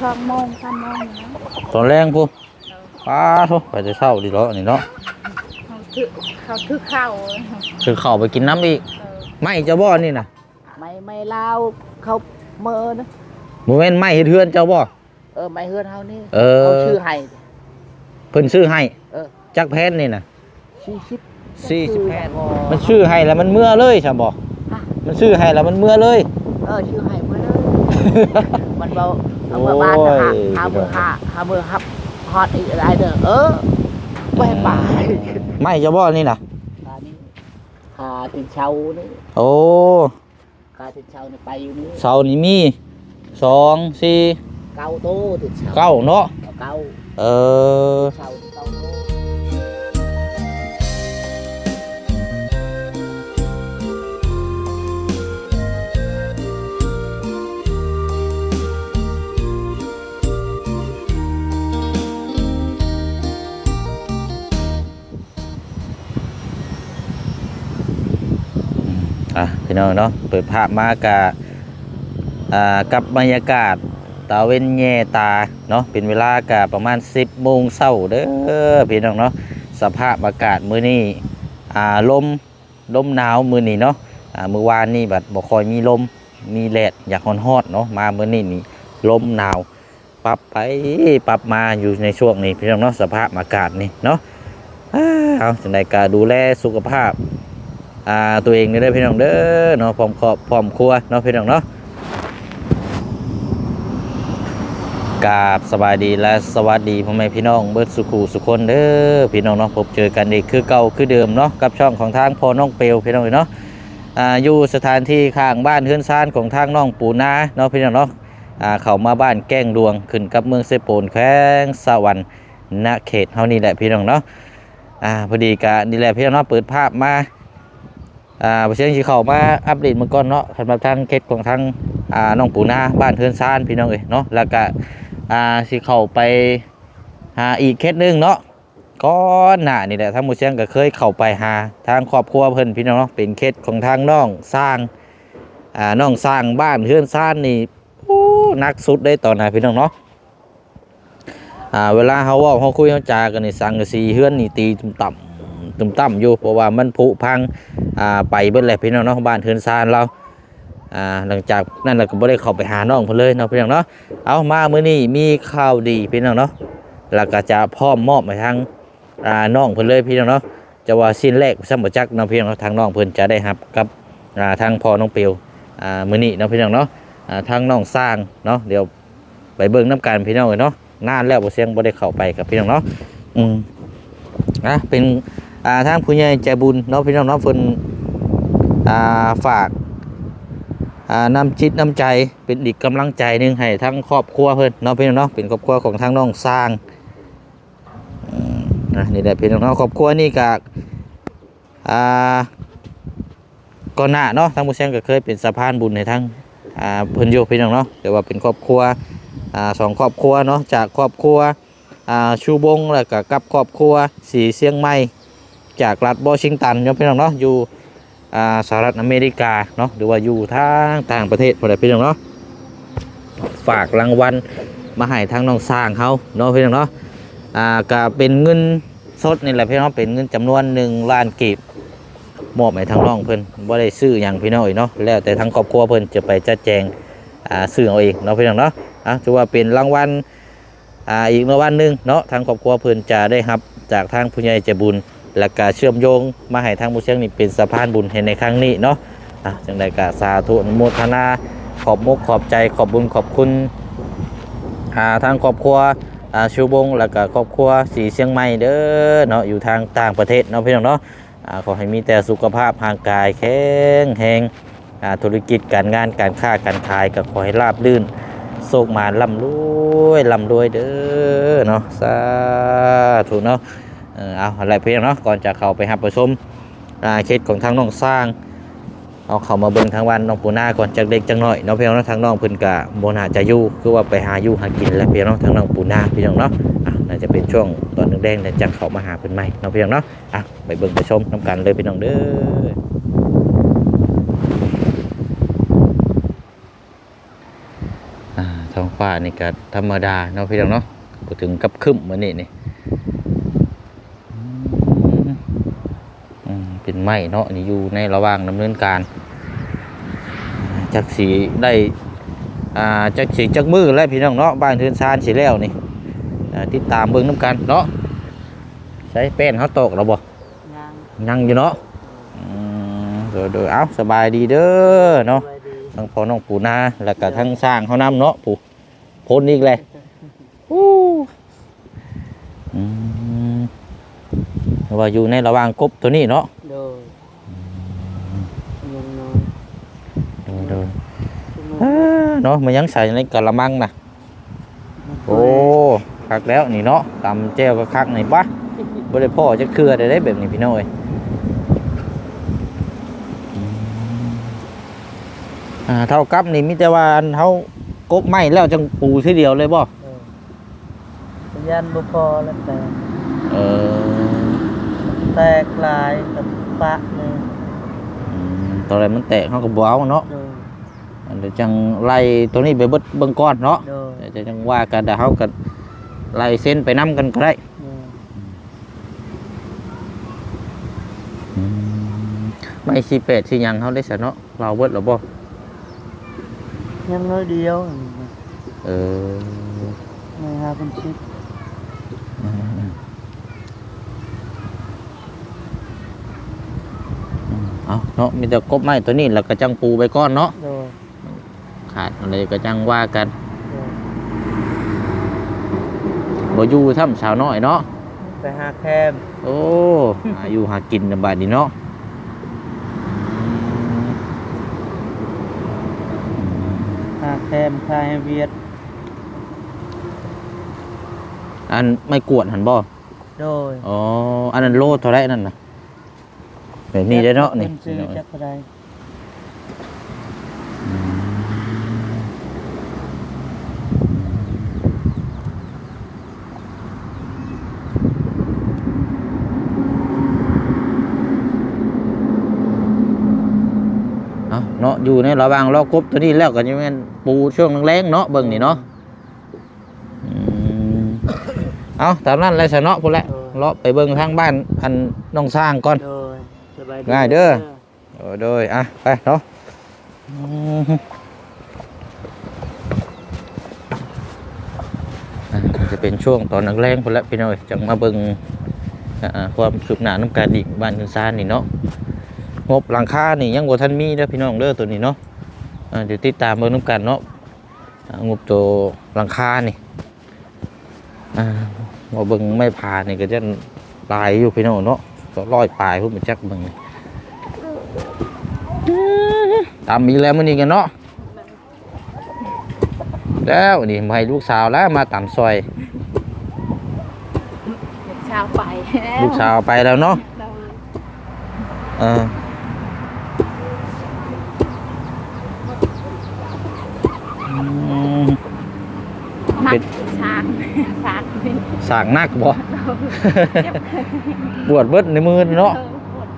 ช่องโมงสามโมงนะตอนแรงพูป้าโทไปจะเศร้าดีแล้วนี่เนาะเขาถือเขาถือเข้าเออคือเข้าไปกินน้ำอีกไม่จะบ่นี่นะไม่ไม่เล่าเขาเมินนะโมเมนต์ไม่เฮ็ดเทือนเจ้าบ่เออไม่เฮือนเฮานี่เออเขาชื่อให้ เพิ่นซื้อให้เออ จักแพนนี่นะสี่สิบสี่สิบแพนพอมันซื้อให้แล้วมันเมื่อเลยใช่บ่ฮะมันซื้อให้แล้วมันเมื่อเลย เออชื่อให้เมื่อเลยมันเบาเอาเมื่อบ้านนะฮะโอ้ยหามือหาหามือฮับฮอตอีกอะไรเด้อเออไปป่าไม่จะบ่นี่นะตอนนี้หาตินเช้านี่โอ้หาตินเช้านี่ไปอยู่นี่เสานี่มีสองสี่เก้าโตตินเช้าเก้าเนาะเก้าเออเช้า น้องเนาะเปิดภาพมากะอ่ากับบรรยากาศตาเว้นแย่ตาเนาะเป็นเวลากะประมาณ 10โมงเช้าเด้อพี่น้องเนาะสภาพอากาศมื้อนี้อ่าลมลมหนาวมื้อนี้เนาะอ่ามื้อวานนี่บัดบ่ค่อยมีลมมีแดดอยากฮ้อนๆเนาะมามื้อนี้นี่ลมหนาวปรับไปปรับมาอยู่ในช่วงนี้พี่น้องเนาะสภาพอากาศนี่เนาะอ้าเอาจังไดก็ดูแลสุขภาพ อ่าตัวเองนี่ได้อพี่น้องเด้อเนาะพร้อมครอบพร้อมครัวเนาะพี่น้องเนาะกาบสบายดีและสวัสดีพ่อแม่พี่น้องเบิร์ดสุขูสุคนเด้อพี่น้องเนาะพบเจอกันอีกคือเก่าคือเดิมเนาะกับช่องของทางพอน้องเปลวพี่น้องเนาะอ่าอยู่สถานที่ข้างบ้านเฮือนซานของทางน้องปูนาเนาะพี่น้องเนาะอ่าเข้ามาบ้านแก้งดวงขึ้นกับเมืองเซโปนแขวงสวรรค์ณเขตเฮานี่แหละพี่น้องเนาะอ่าพอดีกะนี่แหละพี่น้องเนาะเปิดภาพมา อ่าประเชียงสีเขามาอัปเดตเมื่อก่อนเนาะสำหรับทางเคสของทางอ่าน้องปูนาบ้านเทือนซานพี่น้องเอ้ยเนาะแล้วก็อ่าสีเขาไปหาอีกเคสหนึงเนาะก็หน้านี่แหละทางหมูเชียงก็เคยเข้าไปหาทางครอบครัวเพิ่นพี่น้องเนาะเป็นเคสของทางน้องสร้างอ่าน้องสร้างบ้านเทือนซานนี่โอ้นักสุดได้ตอนไหนพี่น้องเนาะอ่าเวลาเขาเว่าเขาคุยเขาจากันนี่สังกะสีเฮือนนี่ตีตุ่ม ตุ่มต่ำอยู่เพราะว่ามันผุพังอ่าไปเบิดแหละพี่น้องเนาะบ้านเทือนซานเราอ่าหลังจากนั้นเราก็บ่ได้เข้าไปหาน้องเพิ่นเลยเนาะพี่น้องเนาะเอามามื้อนี้มีข่าวดีพี่น้องเนาะแล้วก็จะพร้อมมอบให้ทางอ่าน้องเพิ่นเลยพี่น้องเนาะจะว่าสิ้นแรกซ้ํบ่จักเนาะพี่น้องเนาะทางน้องเพิ่นจะได้รับกับอ่าทางพ่อน้องเปียวอ่ามื้อนี้เนาะพี่น้องเนาะอ่าทางน้องสร้างเนาะเดี๋ยวไปเบิ่งน้กันพี่น้องเอ้ยเนาะนานแล้วบ่เสียงบ่ได้เข้าไปกับพี่น้องเนาะอืมอะเป็น อ่าทางผู้ใหญ่ใจบุญเนาะพี่น้องเนาะเพิ่นอ่าฝากอ่านำจิตนำใจเป็นอีกกำลังใจหนึ่งให้ทั้งครอบครัวเพื่อนเน้องพี่น้องเนาะเป็นครอบครัวของทางน้องสร้างนี่แหละพี่น้องเนาะครอบครัวนี่กะอ่าก่อนหน้าเนาะทางบุญเชียงก็เคยเป็นสะพานบุญในทั้งอ่าเพิ่นโยพี่น้องเนาะแต่ว่าเป็นครอบครัวอ่าสองครอบครัวเนาะจากครอบครัวอ่าชูบงแล้วก็กับครอบครัวสีเชียงใหม่ จากรัฐวอชิงตันเนาะพี่น้องเนาะอยู่สหรัฐอเมริกาเนาะหรือว่าอยู่ทางต่างประเทศพอได้พี่น้องเนาะฝากรางวัลมาให้ทางน้องสร้างเขาเนาะพี่น้องเนาะอ่าก็เป็นเงินสดนี่แหละพี่น้องเป็นเงินจำนวนหนึ่งล้านกีบมอบให้ทางน้องเพิ่นบ่ได้ซื้ออย่างพี่น้องอีกเนาะแล้วแต่ทางครอบครัวเพิ่นจะไปจัดแจงอ่าซื้อเอาเองเนาะพี่น้องเนาะอะถือว่าเป็นรางวัลอ่าอีกรางวัลหนึ่งเนาะทางครอบครัวเพิ่นจะได้รับจากทางผู้ใหญ่ใจบุญ และก็เชื่อมโยงมาให้ทางผู้เชียงนี่เป็นสะพานบุญให้ในครั้งนี้เนาะอะจังใดก็สาธุอนุโมทนาขอบมุกขอบใจขอบบุญขอบคุณอ่าทางครอบครัวอ่าชูบงแล้วก็ครอบครัวสีเชียงใหม่เด้อเนาะอยู่ทางต่างประเทศเนาะพี่น้องเนาะอ่าขอให้มีแต่สุขภาพร่างกายแข็งแรงอ่าธุรกิจการงานการค้าการขายก็ขอให้ราบรื่นโชคมาร่ำรวยร่ำรวยเด้อเนาะสาธุเนาะ เออเอาอะไรเพียงเนาะก่อนจะเข้าไปหับประชมอาเคสของทางน้องสร้างเอาเข้ามาเบิ่งทางวันน้องปูนาก่อนจากเด็กจังหน่อยน้องเพียงเนาะทางน้องเพิ่นกะโบนาจะยู่คือว่าไปหาอยู่หากินแล้วเพียงเนาะทางน้องปูนาพี่น้องเนาะอะน่าจะเป็นช่วงตอนแดงๆแต่จังเข้ามาหาเพิ่นใหม่น้องเพียงเนาะอะไปเบิ่งไปชมน้ำกันเลยพี่น้องเด้อท้องฟ้านี่ก็ธรรมดาเนาะพี่น้องเนาะถึงกับคึ้มมื้อนี้นี่มอืมเป็ นไม้เนาะนี่อยู่ในระหว่างดำเนินการจักสีได้อ่าจักสีจักมือแล้วพี่น้องเนาะบ้านเทือนซานสิแล้วนี่อ่าติดตามเบิ่งนํกันเนาะใช้แป้นเฮาตกแล้วบ่ยังยังอยู่เนาะอืมโดยโดยเอาสบายดีเด้อเนาะสบายดีทั้งพ่อน้องปู่นาแล้วก็ทั้งสร้างเขานำเนาะปู่พ้นอีกเลยอู้อืมว่าอยู่ในระหว่างกบตัวนี้เนาะ โดยยังน้อยโดยโดยอ่าเนาะมันยังใส่ในกะละมังนะโอ้คักแล้วนี่เนาะตำแจ้วก็คักนี่บ้าบ่ได้พ่อจะเครือได้ได้แบบนี้พี่น้อยอืมอ่าเท่ากับนี่มีแต่ว่าอันเฮากบไม้แล้วจังปูทีเดียวเลยบ่เออยันบุพอแล้วแต่เออ แตกลายกับ ปะเลยอืมตอนแรกมันแตกเขาก็บเอาเนาะโดยอันเดี๋ยวจังไล่ตัวนี้ไปเบิดเบิ่งก้อนเนาะโดยเดี๋ยวจะจังว่ากันเดี๋ยวเขาก็ไล่เส้นไปนํกันก็ได้โดยไม่สิเป็ดสิหยังเขาได้สะเนาะเราเบิดหรอบ่ยังน้อยเดียวเออไม่หาเป็นชิป อืมอืม เอาเนาะมีแต่กบไม้ตัวนี้แล้วก็จังปูไปก้อนเนาะโดยขาดอะไรก็จังว่ากันโดยบ่อยู่ทำสาวน้อยเนาะไปหาแคมโอ้หาอยู่หากินในบ้านนี้เนาะหาแคมคายให้เวียดอันไม่กวดหันบ่โดยอ๋ออันนั้นโลเท่าไรนั่นนะ แบบนี้ได้อเนาะนี่พิ่ซื้อจักรไดเอาเนาะอยู่ในระหว่างรอกบตัวนี้แล้วก็ยังเป็นปูช่วงแรงๆเนาะเบิ่งนี่เนาะอืมเอาตามนั้นเลยสะเนาะพุ่นแหละเลาะไปเบิ่งทางบ้านอันน้องสร้างก่อน โดยส บายดีง่ายเด้อโอ้โดยอะไปเนาะจะเป็นช่วงตอนแรงๆพุ่นแหละพี่น้อยจังมาเบิ่งความคืบหน้าน้ำการอีกบ้านคุณซานนี่เนาะงบหลังคานี่ยังบ่ทันมีเด้พี่น้องเด้อตัวนี้เนาะเดี๋ยวติดตามเบิ่งนํกันเนาะงบตัวหลังคานี่อ่าเบิ่งไม่ผ่านนี่ก็จะลายอยู่พี่น้องเนาะ ก็ร้อยปลายพุ่นไปจักเบิ่งนี่ตามอีกแล้วมื้อนี้กันเนาะแล้วนี่มาให้ลูกสาวแล้วมาตามซอย ลูกชาวไปแล้วลูกสาวไปแล้วเนาะเราเอออืม มั เป็ ก น ชากชากเป็น สร้างนักบ่ปวดเบิดในมือเนาะเออปวด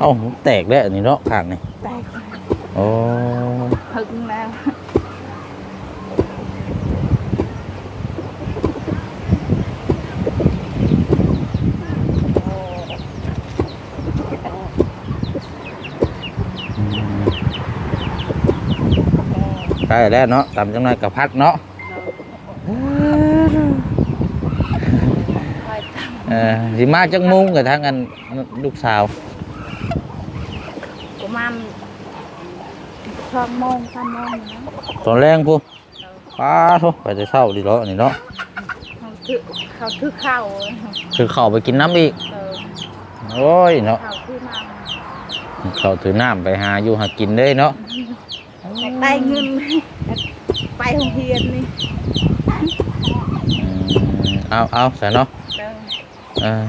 เอ้าแตกแล้วอันนี่เนาะข้างนี่แตกโอ้ พึงแล้ว ได้แล้วเนาะตามจังหน่อยกับพัดเนาะคอยตามเออสิมาจังมุงกับทางอันลูกสาวประมาณสองโมงสามโมงนะตอนแรงพูป้าโทไปจะเศร้าดีเนาะนี่เนาะเขาถือเขาถือข้าวคือเข้าไปกินน้ำอีกเออโอ้ยเนาะข้าวคือมาเข้าถือน้ำไปหาอยู่หากินเลยเนาะ ได้เงิน ไปโรงเรียนนี่อืมเอาเอาใส่เนาะเออเออ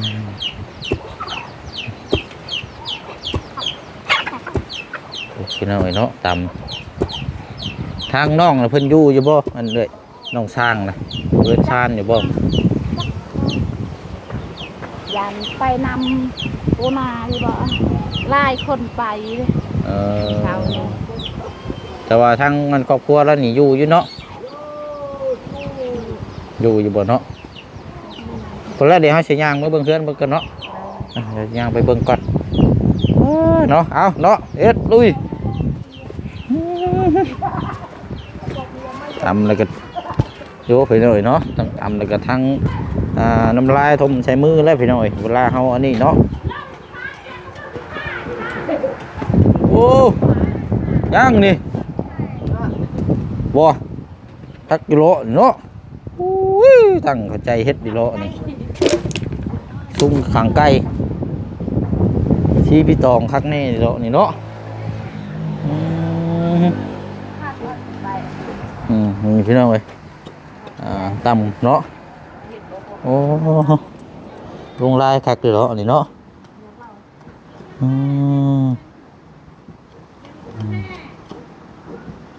โอเคเนาะไอ้เนาะตำทางน้องน่ะเพิ่นอยู่อยู่บ่อันเลยน้องสร้างนะเพิ่นชานอยู่บ่ยันไปนำปูนาที่บอกไล่คนไปเลยเออเช้าเนี่ย แต่ว่าทั้งมันครอบครัวแล้วนี่อยู่อยู่เนาะอยู่อยู่บ่เนาะคนแรกเดี๋ยวให้เสียยางมาเบิ่งเพื่อนเบิ่งกันเนาะเดี๋ยวยางไปเบิ่งก่อนเนาะเอาเนาะเอ็ดลุยทำแล้วก็โยไปหน่อยเนาะทำแล้วก็ทั้งน้ำลายทมใช้มือแล้วพี่น้อยเวลาเฮาอันนี้เนาะโอ้ย่างนี่ บ่ทักกิโลเนาะอุ้ยตั้งเข้าใจเฮ็ดดิโลนี่ซุ้มขังไก่ที่พี่ตองคักแน่ดิโลนี่เนาะอืมอืมนี่พี่น้องเอ้ยอ่าต่ำเนาะโอ้ลงลายคักดิโลนี่เนาะอืม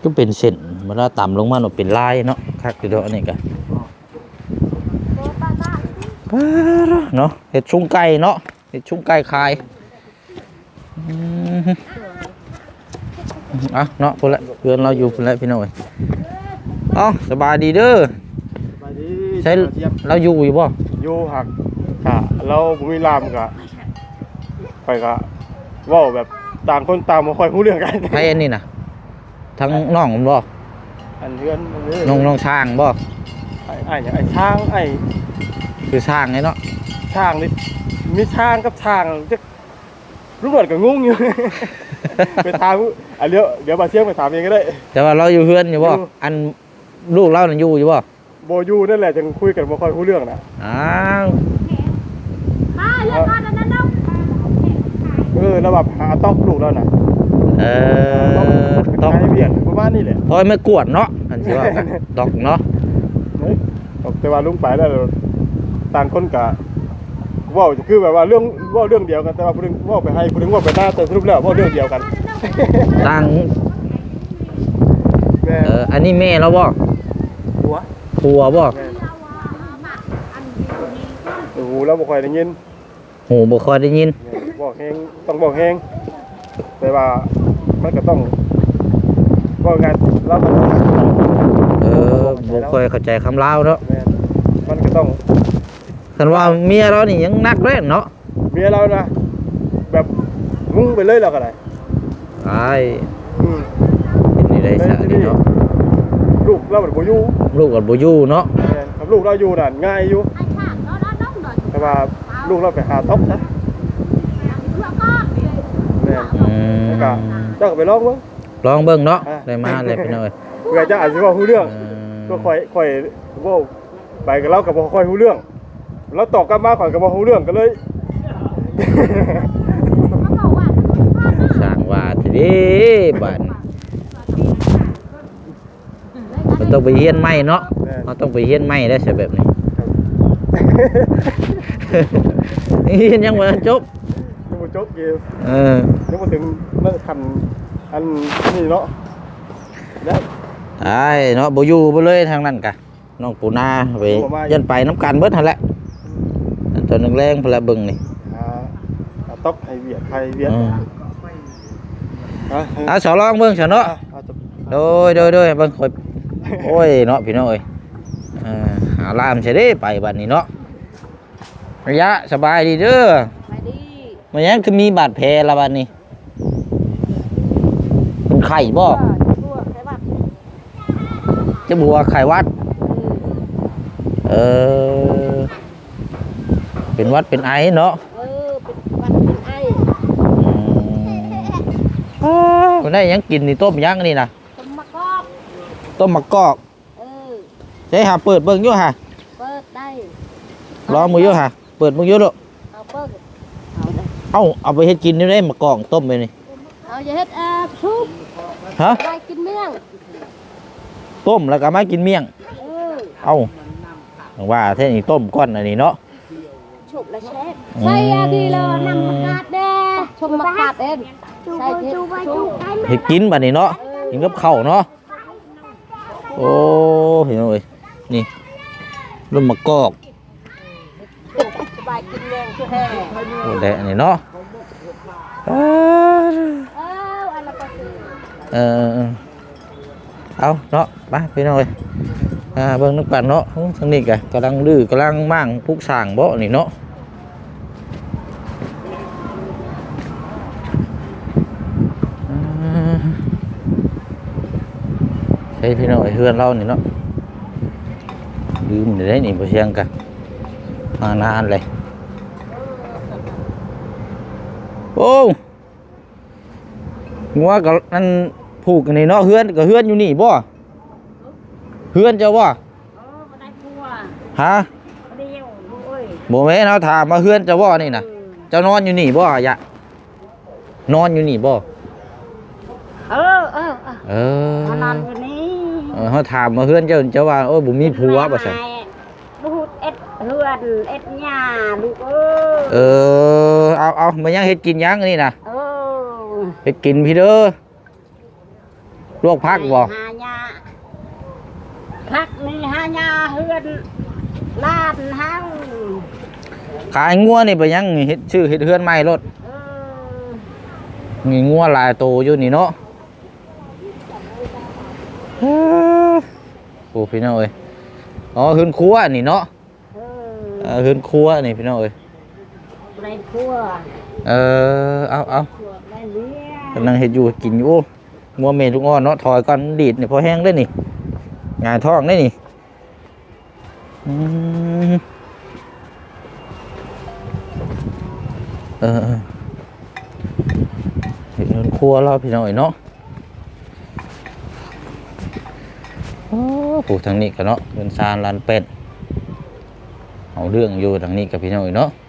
ก็เป็นเส้น เวลาต่ำลงมาเนาเป็นลายเนาะคักอยู่เด้ออันนี้ก็เนาะเห็ดชุ่งไก่เนาะเห็ดชุ่งไก่คายอะเนาะพุ่นละเพื่อนเราอยู่พุ่นละพี่น้อยเอ้าสบายดีเด้อไปดิใช้เราอยู่อยู่บ่อยู่หักกะเราบุมีรามกะไปกะว่าแบบต่างคนต่างมาคอยพูดเรื่องกันไอ้อันนี้นะทั้งน้องผมบ่ อันเพื่อนอันนี้น้องน้องช้างบ่ไอ้ไอ้อย่างไอ้ช้างไอ้คือช้างไงเนาะช้างนี่มีช้างกับช้างจะรู้หมดก็งงอยู่ ไปถามอันเดี๋ยวเดี๋ยวมาเที่ยงไปถามเองก็ได้ แต่ว่าเราอยู่เพื่อนอยู่บ่อยู่อันลูกเราน่ะอยู่อยู่บ่โบอยูนั่นแหละจึงคุยกันมาคอยพูดเรื่องนะอ้าวป้าเลิกมาแล้วนะน้องเออแล้วแบบหาต๊อกลูกแล้วนะ เออต้ต้อองงให้เบียดประมาณนี้แหละพอยไม่กวดเนาะอันที่ว่ากันดอกเนาะเฮ้ยแต่ว่าลุงไปแล้วต่างคนกะเว่าคือแบบว่าเรื่องเว่าเรื่องเดียวกันแต่ว่าผู้หนึงเว่าไปให้ผู้หนึงเว่าไปหน้าแต่สรุปแล้วเว่าเรื่องเดียวกันต่างแม่เอออันนี้แม่เราบ่หัวผัวบ่แม่โอ้โหแล้วบ่ค่อยได้ยินหูบ่ค่อยได้ยินแม่บอกแฮงต้องบอกแฮงแต่ว่า มันก็ต้องบอกงานเรามันเออบ่ค่อยเข้าใจคำลาวเนาะแม่นมันก็ต้องคันว่าเมียเรานี่ยังนักแรงเนาะเมียเรานะแบบงุ้งไปเลยแล้วก็ได้ไอ้ายอืมเป็นนี่ได้ซะนี่เนาะลูกเราแบบบ่อยู่ลูกก็บ่อยู่เนาะแม่นครับลูกเราอยู่นั่นง่ายอยู่ไอ้ฉากน้องน้องหน่อยแต่ว่าลูกเราไปหาท็อปนะเพื่อก็แม่นอืมแล้วก็เจ้าก็ไปลองเบิ่ง ลองเบิ่งเนาะอะ ได้มาเลยพี่น้อยเพื่อจะอาจสิเว่าฮู้เรื่อง อืมก็ค่อยค่อยเว้าไปกับเราก็บ่ค่อยฮู้เรื่องเราตอบกลับมาข่อยก็บ่ฮู้เรื่องก็เลยเขาบอกว่าสร้างว่าทีนี้บัดมันต้องไปเฮียนใหม่เนาะแม่น เราต้องไปเฮียนใหม่ได้ใช่แบบนี้ เฮียนยังบ่จบยังบ่ จบเกมเออยังบ่ถึงเรื่องคันอันนี้เนาะได้ไอ้เนาะบ่อยู่บ่เลยทางนั้นกะน้องปูนาไปบ่มายันไปน้ำกันเบิดหั่นแหละอันตอนแรงๆพุ่นละเบิ่งนี่หาหาต๊อกให้เวียดให้เวียดอืมฮะอะสอลองเบิ่งซะเนาะอะเอาจะโดยโดยโดยเบิ่งค่อยโอ้ยเนาะพี่น้องเอ้ยเออหาลามใช่เด้ไปบัดนี้เนาะระยะสบายดีเด้อ ไปดีมันยังคือมีบาดแผลละบัดนี้เป็นไข้บ่ตัวใช่ป่ะจะบัวไข้หวัด เออ เป็นหวัดเป็นไอเนาะเออเป็นวันเป็นไอ้อืมคนได้หยังกินนี่ต้มยังนี่นะสมมะกอกต้มมะกอกเออใช่หาเปิดเบิ่งอยู่ฮะเปิดได้รอมืออยู่ฮะเปิดมืออยู่ลูกเอาเปิด เอาได้เอ้าเอาไปเฮ็ดกินนี่ได้มะกอกต้มไปนี่เอาอย่าเฮ็ดอาชุบฮะไปกินเมี่ยงต้มแล้วก็มากินเมี่ยง เออเอ้าว่าแท้นี่ต้มก้อนอันนี้เนาะฉุบและเชฟอืมใส่อาทีเลยนำมะกาดแด่ชมมะกาดเองใส่เทชุบเฮ็ดกินบัดนี้เนาะกินกับข้าวเนาะโอ้เห็นไหมนี่ต้มมะกอกสบายกิน เมี่ยงชื่อแท้โอ้แดะนี่เนาะเออเอ้าอันละก็คือเออเอาเนาะไปพี่น้อยอ่าเโอ้งัวกับนั่นผูกกันนี่เนาะเฮือนกับเฮือนอยู่นี่บ่เฮือนเจ้าบ่ฮะบ่ได้เอ้ยบ่แม่นเฮาถามมาเฮือนเจ้าบ่นี่นะเจ้านอนอยู่นี่บ่อยะนอนอยู่นี่บ่เออเออเออเออมานอนอยู่นี่เออเฮาถามมาเฮือนเจ้าเจ้าว่าโอ้ยบ่มีผัวบ่ซั่นลูกเอ็ดเฮือนเอ็ดหญ้าลูกเอ้ยเออ เอาเอามายังเฮ็ดกินยังนี่น่ะเออเฮ็ดกินพี่เด้อลวกผักบ่หาหญ้าพักนี่หาหญ้าเฮือนลาดเฮาขายงัวนี่ไปยังเฮ็ดชื่อเฮ็ดเฮือนใหม่รถเออมีงัวหลายโตอยู่นี่เนาะโอ้พี่น้องเอ้ยอ๋อเฮือนครัวนี่เนาะเอเอออเฮือนครัวนี่พี่น้องเอ้ย ในครัวเออเอาเอาครัวได้เลี้ยงกำลังเห็ดอยู่กินอยู่โอ้งัวเมลูกอ่อนเนาะถอยก่อนดีดนี่พอแห้งได้นี่งายท้องได้นี่อืมเออเออเห็ดเงินครัวเราพี่น้อยเนาะโอ้โหทางนี้กันเนาะเงินซานลานเป็ดเอาเรื่องอยู่ทางนี้กับพี่น้อยเนาะเ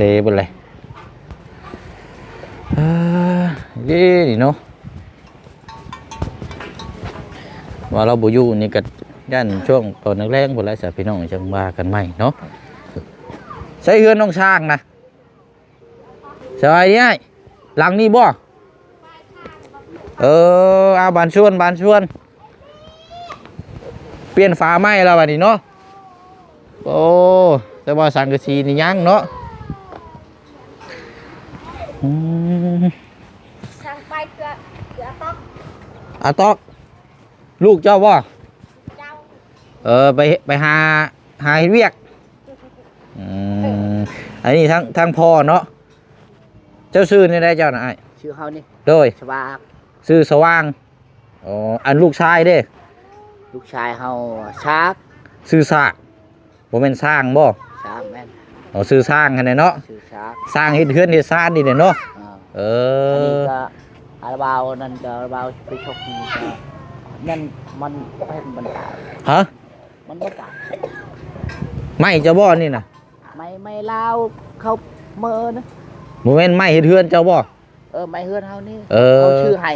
ซไปเลยอ่าเย่นี่เนาะว่าเราบ่อยู่นี่ก็ย่านช่วงตอนแรกๆพุ่นแล้วสาพี่น้องจังว่ากันใหม่เนาะใช้เฮือนน้องช้างนะสบายดีไอ้หลังนี้บ่เออเอาบานชวนบานชวน เปลี่ยนฝาไหม้แล้วบัดนี้เนาะโอ้แต่ว่าสังกะสีนี่ยังเนาะ อืมทางไปเกลือเกลือต๊อกอาตอก ลูกเจ้าว่าเจ้าเออไปไปหาหาเฮ็ดเวียกอืมอันนี้ทั้งทั้งพ่อเนาะเจ้าชื่อนี่ได้เจ้านะไอ้ชื่อเขานี่โดยสว่างชื่อสว่างอ๋ออันลูกชายเด้ลูกชายเฮาชาบชื่อซากบ่แม่นสร้างบ่ชาบแม่น อ๋อชื่อสร้างคั่นแหละเนาะชื่อชาบสร้างเฮ็ดเฮือนเฮ็ดซ่านนี่แหละเนาะอ่าเออันนี้อก็อาราบาวนั่นก็อาราบาวไปชกนี่ก็นั่นมันเป็นบันไดฮะมันบ่ตายไม่เจ้าบ่นี่น่ะไม่ไม่ลาวเขาเมินนะบ่แม่นไม่เฮ็ดเฮือนเจ้าบ่ เออไม่เฮือนเฮานี่เออ เขาชื่อให้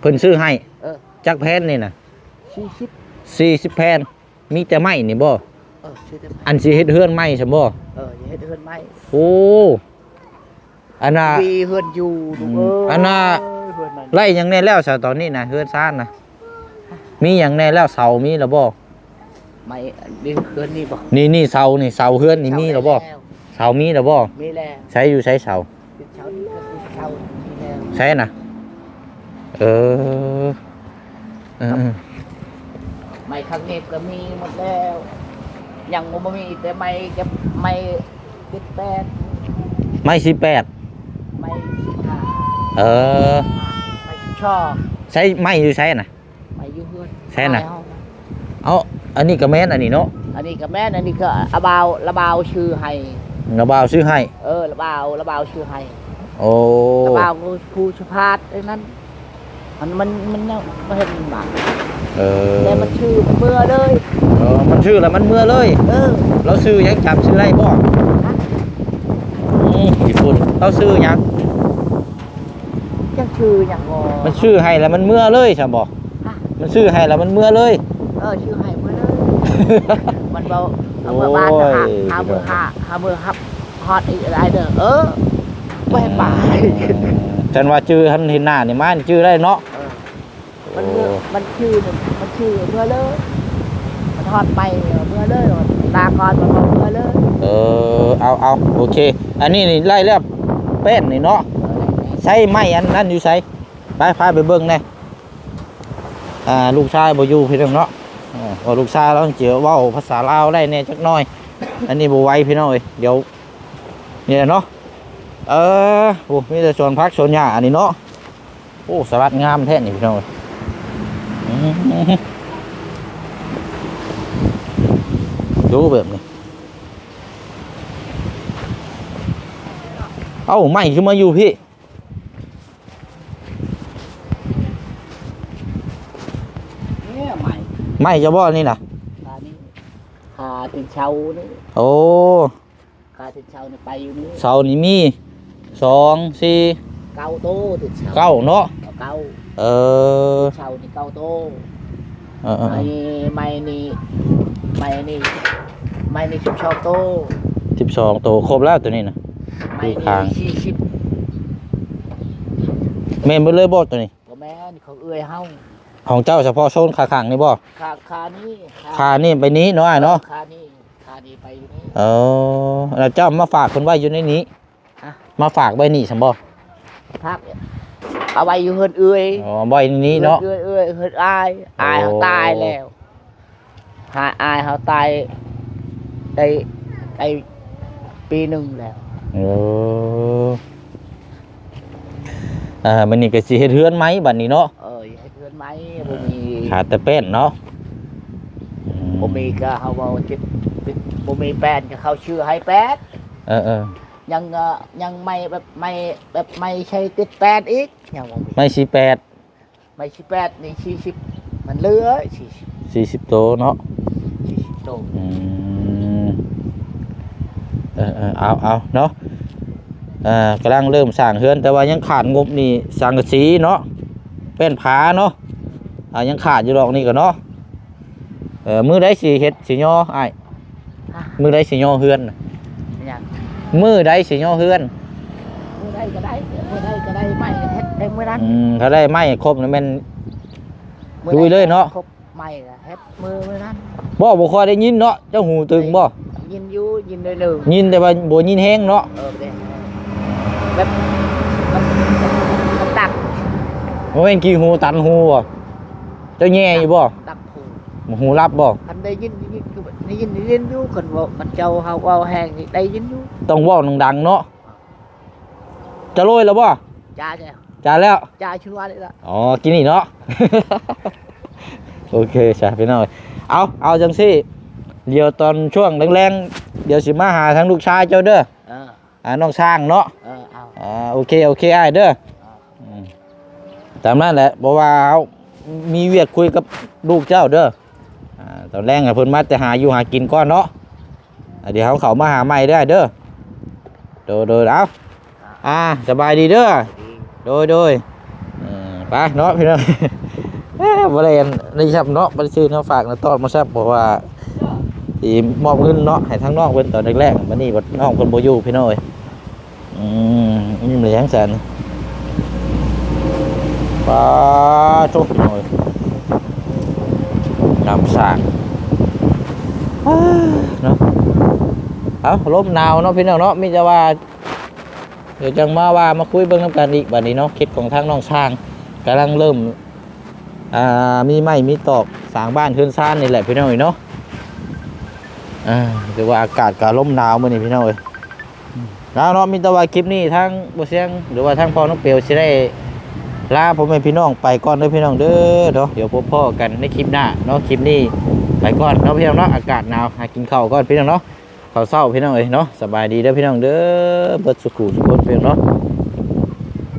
เพิ่นซื้อให้เออ จักแพนนี่น่ะชื่อชิด40แพนมีแต่ไม้นี่บ่ เออชื่อเต็มอันสิเฮ็ดเฮือนไม้ซั่นบ่เอออย่าเฮ็ดเฮือนไม่โอ้อันน่ะมีเฮือนอยู่ลูกอืเอ้มยอันน่ะ เฮือนมันไล่หยังแน่แล้วซะตอนนี้นะเฮือนซ่านนะมีหยังแน่แล้วเสามีแล้วบ่ไม่นี่เฮือนนี่บ่นี่นี่เสานี่เสาเฮือนนี่มีแล้วบ่เสามีแล้วบ่มีแล้วใช้อยู่ใช้เสาเช้านี้ก็คือเช้ามีแล้วใช้น่ะเออเออ ไม่ข้างเนบก็มีหมดแล้ว ยังบ่มีแต่ไม่จะไม่ติดแปดไม้สิแปดไม่สิบห้าเออไม่ชอบใช้ไม้อยู่ใช้น่ะ ไม่อยืเฮือนใช่น่ะ ไม่เอาเอาอันนี้ก็แม่นอันนี้เนาะอันนี้ก็แม่นอันนี้ก็อาบาวระบาวชื่อให้ระบาวซื้อให้ เออระบาวระบาวชื่อให้โอ้ระบาวผู้ชพาดไอ้นั้นมันมันมันยังไม่เห็นหมา เออแต่มันชื่อเมื่อเลยเออมันชื่อแล้วมันเมื่อเลย เออเราซื้อหยังจำชื่อได้บ่ฮะอืมญี่ปุ่นเราซื้อหยังยังชื่อยังงอมันชื่อให้แล้วมันเมื่อเลยใช่บอกฮะมันชื่อให้แล้วมันเมื่อเลย เออชื่อให้เมื่อเลยมันเบาเอาเมื่อบ้านนะฮะโอ้ยหามือหาหามือฮับฮอตอีกอะไรเด้อเออไม่ให้ป่าจันว่าชื่อทันเห็นหน้านี่มันชื่อได้เนาะเออ มันเมื่อมันชื่อหนึ่งมันชื่อเมื่อเลยมันฮอตไปเมื่อเลยมันลาก่อนมาบอกเมื่อเลยเออเอาเอาโอเค อันนี้นี่ไล่แล้วเป็นนี่เนาะใช้ไม้อันนั้นอยู่ใช้ไปพาไปเบิ่งแหน่อ่าลูกชายบ่อยู่พี่น้องเนาะอ่าว่าลูกชายเราเจียวเว้าภาษาลาวได้แหน่จักหน่อย อันนี้บ่ไหวพี่น้องเอ้ยเดี๋ยวนี่แหละเนาะเออโอ้มีแต่สวนพักสวนหญ้าอันนี้เนาะโอ้สลัดงามแท้นี่พี่น้องเอ้ยอื้อหือ ดูแบบนี้ เอ้าไม่ขึ้นมาอยู่พี่ เนี่ยใหม่ไม่จะบ่นี่นะคานี้คาตินเช้านี่โอ้คาตินเช้านี่ไปอยู่นี่เสานี่มีสองสี่เก้าโตตินเช้าเก้าเนาะ เก้า เออเช้านี่เก้าโตเออเออไม่ไม่นี่ไม่นี่ไม่นี่สิบชอบโตสิบสองตัวครบแล้วตัวนี้นะ ไม่ดูทางนี่สี่สิบเมนไปเลยบ่ตัวนี้ ก็แม่นเขาเอื้อยเฮาของเจ้าเฉพาะโซนขาขังนี่บ่คาคานี้คานี่ไปนี้เนาะอ้ายเนาะคานี้คานี้ไปอยู่นี่ เออแล้วเจ้ามาฝากคนไว้อยู่ในนี้ ฮะ มาฝากไว้นี่ฉันบ่พัก เนี่ยเอาไว้อยู่เฮือนเอื้อยอ๋อไว้ในนี้เนาะเอื้อยเอื้อยเฮือนอายอายเขาโอ้ตายแล้วหายอายเขาตายได้ได้ปีหนึ่งแล้วเอออ่ามันนี่ก็สิเฮ็ดเฮือนไหมบัดนี้เนาะเออให้เพื่อนไหมบ่มีขาดแต่เป็นเนาะอืบ่มีก็เขาเอาจิตจิตบ่มีแปดก็เขาชื่อให้แปดเออเออ ยังเอ่อยังไม่แบบไม่แบบไม่ใช่ติดแปดอีกยังบ่มีไม่สี่แปดไม่ใช่แปดนี่สี่สิบมันเหลือสี่สิบสี่สิบโตเนาะสี่สิบโตอืมเออเออเอาเอาเนาะเอ่ากำลังเริ่มสร้างเฮือน แต่ว่ายังขาดงบนี่สังกะสีเนาะเป็นผาเนาะอ่ายังขาดอยู่ดอกนี่ก็เนาะเออมือได้สีเฮ็ดสีย่อไอ้ายฮะมือได้สีย่อเฮือนน่ะยัง มือได้สีย่อเฮือนมื้อใดก็ได้มื้อใดก็ได้ไม่เฮ็ดได้มื้อนั้นอืมถ้าได้ไม้ครบนี่แม่นมื้อใลุยเลยเนาะครบไม่ก็เฮ็ดมื้อมื้อนั้นบ่บ่ค่อยได้ยินเนาะเจ้าหูตึงบ่ยินอยู่ยินได้เลยยินแต่ว่าบ่ยินแฮงเนาะเออเด้แบบมันมันดักบ่แม่นกี่หูตันหูบ่เจ้าแย่อยู่บ่ดักผูหูรับบ่คันได้ยิน ได้ยินคือได้ยินได้ยินอยู่คนว่ามันเจ้าเฮาเอาแห้งนี่ได้ยินอยู่ต้องเว้าดังๆเนาะจะโรยแล้วบ่จ้าจ้ะจานแล้วจ้าชื่อว่าเลยล่ะอ๋อกินนี่เนาะ โอเคใช่พี่น้อยเอาเอาจังสิเดี๋ยวตอนช่วงแรงๆเดี๋ยวสิมาหาทั้งลูกชายเจ้าเด้อเอออ่าน้องช้างเนาะเออเอาอ่าโอเคโอเคอ้ายเด้ออืมตามนั้นแหละบอกว่าเอามีเวียกคุยกับลูกเจ้าเด้ออ่า ตอนแรกอะเพิ่นมาแต่หาอยู่หากินก่อนเนาะเดี๋ยวเขาเขามาหาใหม่ได้เด้อโดยโดยเอาอ่าสบายดีเด้อโดยโดยไปเนาะพี่น้องบริเวณนี่ครับเนาะบริชื่อเนาะฝากนะตอนมาแซ่บบอกว่าสีมอบเงินเนาะให้ทั้งนองเพิ่นตอนแรกๆวันนี้บัดน้องเพิ่นบ่อยู่พี่น้อยอืมนี่เหลืองแสนปลาทุกหน่อย นำสางเนาะเอาลมหนาวเนาะพี่น้องเนาะมีแต่ว่า เดี๋ยวจังมาว่ามาคุยเบิ่งน้ำกันอีกบัดนี้เนาะคิดของทางน้องช้างกำลังเริ่มอ่ามีไม้มีตอกสางบ้านขึ้นซ่านนี่แหละพี่น้องเอ้ยเนาะอ่าถือว่าอากาศก็ลมหนาวมื้อนี้พี่น้องเอ้ยแล้วเนาะมีต่ว่าคลิปนี้ทางบ่เสียงหรือว่าทางพอน้องเปียวสิได้ ลาพ่อแม่พี่น้องไปก่อนเด้อพี่น้องเด้อเนาะเดี๋ยวพบพ่อกันในคลิปหน้าเนาะคลิปนี้ไปก่อนเนาะพี่น้องเนาะอากาศหนาวหากินข้าวก่อนพี่น้องเนาะข้าวเศร้าพี่น้องเอ้ยเนาะสบายดีเด้อพี่น้องเด้อเบิดสุขุสุขคนเพียงเนาะ